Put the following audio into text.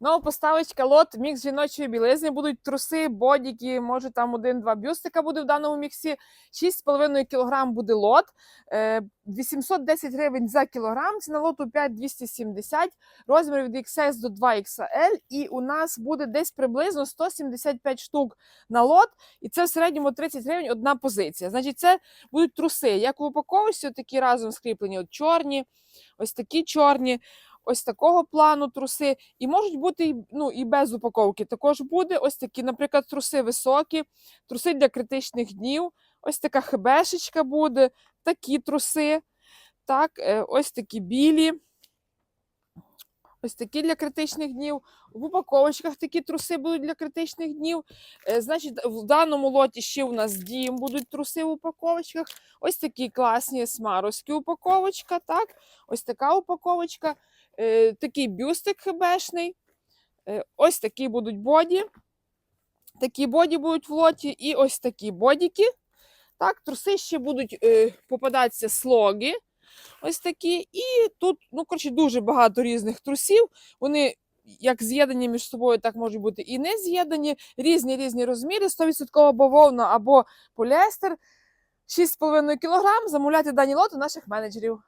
Нова поставочка лот мікс жіночої білизни. Будуть труси, бодіки, може там один-два бюстика буде в даному міксі. 6,5 кг буде лот. Е, 810 гривень за кілограм. Ціна лоту 5,270. Розмір від XS до 2XL. І у нас буде десь приблизно 175 штук на лот. І це в середньому 30 гривень одна позиція. Значить, це будуть труси. Як в упаковці, такі разом скріплені. От чорні, ось такі чорні. Ось такого плану труси, і можуть бути ну, і без упаковки. Також буде ось такі, наприклад, труси високі, труси для критичних днів. Ось така хебешечка буде, такі труси. Так, е, ось такі білі. Ось такі для критичних днів. В упаковочках такі труси будуть для критичних днів. Е, Значить, в даному лоті ще у нас дім будуть труси в упаковочках. Ось такі класні смаровські упаковочка. Так, ось така упаковочка. Е, Такий бюстик хебешний. Е, Ось такі будуть боді. Такі боді будуть в лоті, і ось такі бодіки. Так, труси ще будуть попадатися слоги. Ось такі. І тут, ну, коротше, дуже багато різних трусів. Вони як з'єднані між собою, так можуть бути і не з'єднані. Різні різні розміри, 100% бавовна або поліестер. 6,5 кг. замовляти дані лоти наших менеджерів.